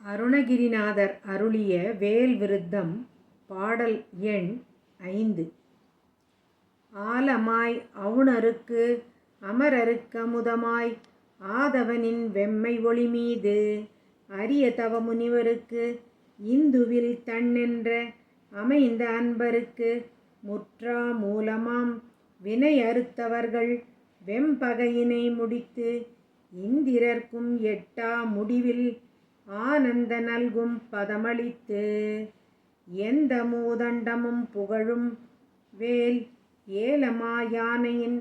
அருணகிரிநாதர் அருளிய வேல் விருத்தம் பாடல் எண் ஐந்து. ஆலமாய் அவுணருக்கு அமரருக்கமுதமாய் ஆதவனின் வெம்மை ஒளி மீது அரிய தவ முனிவருக்கு இந்துவில் தன்னென்ற அமைந்த அன்பருக்கு முற்றா மூலமாம் வினை அறுத்தவர்கள் வெம்பகையினை முடித்து இந்திரர்க்கும் எட்டா முடிவில் ஆனந்த நல்கும் பதமளித்து எந்த மூதண்டமும் புகழும் வேல் ஏலமா யானையின்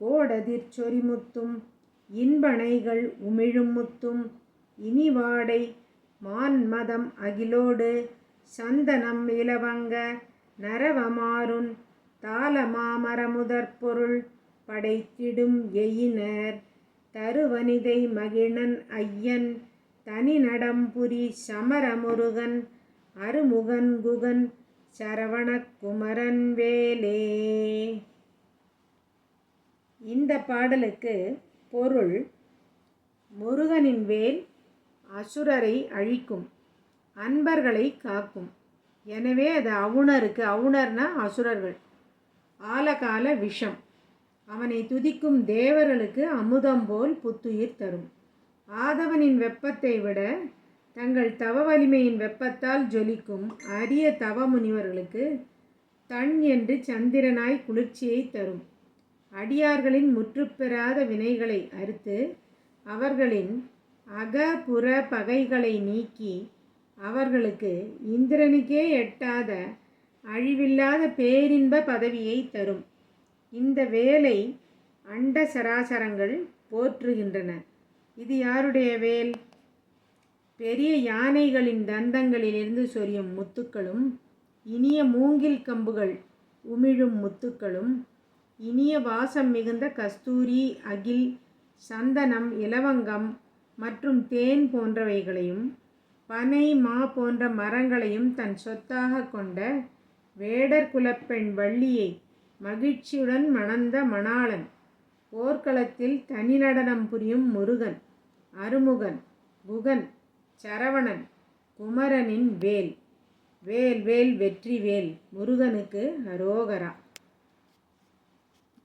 கோடதிர் சொரிமுத்தும் இன்பனைகள் உமிழும் முத்தும் இனிவாடை மான்மதம் அகிலோடு சந்தனம் இலவங்க நரவமாறுன் தாளமாமரமுதற் பொருள் படைத்திடும் எயினர் தருவனிதை மகிழன் ஐயன் தனிநடம்புரி சமரமுருகன் அருமுகன் குகன் சரவணக் குமரன் வேலே இந்த பாடலுக்கு பொருள் முருகனின் வேல் அசுரரை அழிக்கும் அன்பர்களை காக்கும். எனவே அது அவுணருக்கு அவுணர்னா அசுரர்கள். ஆலகால விஷம். அவனை துதிக்கும் தேவர்களுக்கு அமுதம் போல் புத்துயிர் தரும். ஆதவனின் வெப்பத்தை விட தங்கள் தவ வலிமையின் வெப்பத்தால் ஜொலிக்கும் அரிய தவ முனிவர்களுக்கு தன் என்று சந்திரனாய் குளிர்ச்சியை தரும். அடியார்களின் முற்றுப்பெறாத வினைகளை அறுத்து அவர்களின் அக புற பகைகளை நீக்கி அவர்களுக்கு இந்திரனுக்கே எட்டாத அழிவில்லாத பேரின்ப பதவியை தரும். இந்த வேலை அண்ட சராசரங்கள் போற்றுகின்றன. இது யாருடைய வேல்? பெரிய யானைகளின் தந்தங்களிலிருந்து சொரியும் முத்துக்களும் இனிய மூங்கில் கம்புகள் உமிழும் முத்துக்களும் இனிய வாசம் மிகுந்த கஸ்தூரி அகில் சந்தனம் இலவங்கம் மற்றும் தேன் போன்றவைகளையும் பனை மா போன்ற மரங்களையும் தன் சொத்தாக கொண்ட வேடர் குலப்பெண் வள்ளியை மகிழ்ச்சியுடன் மணந்த மணாளன். போர்க்களத்தில் தனி நடனம் புரியும் முருகன் அருமுகன் புகன் சரவணன் குமரனின் வேல். வேல் வேல் வெற்றி வேல். முருகனுக்கு அரோகரா.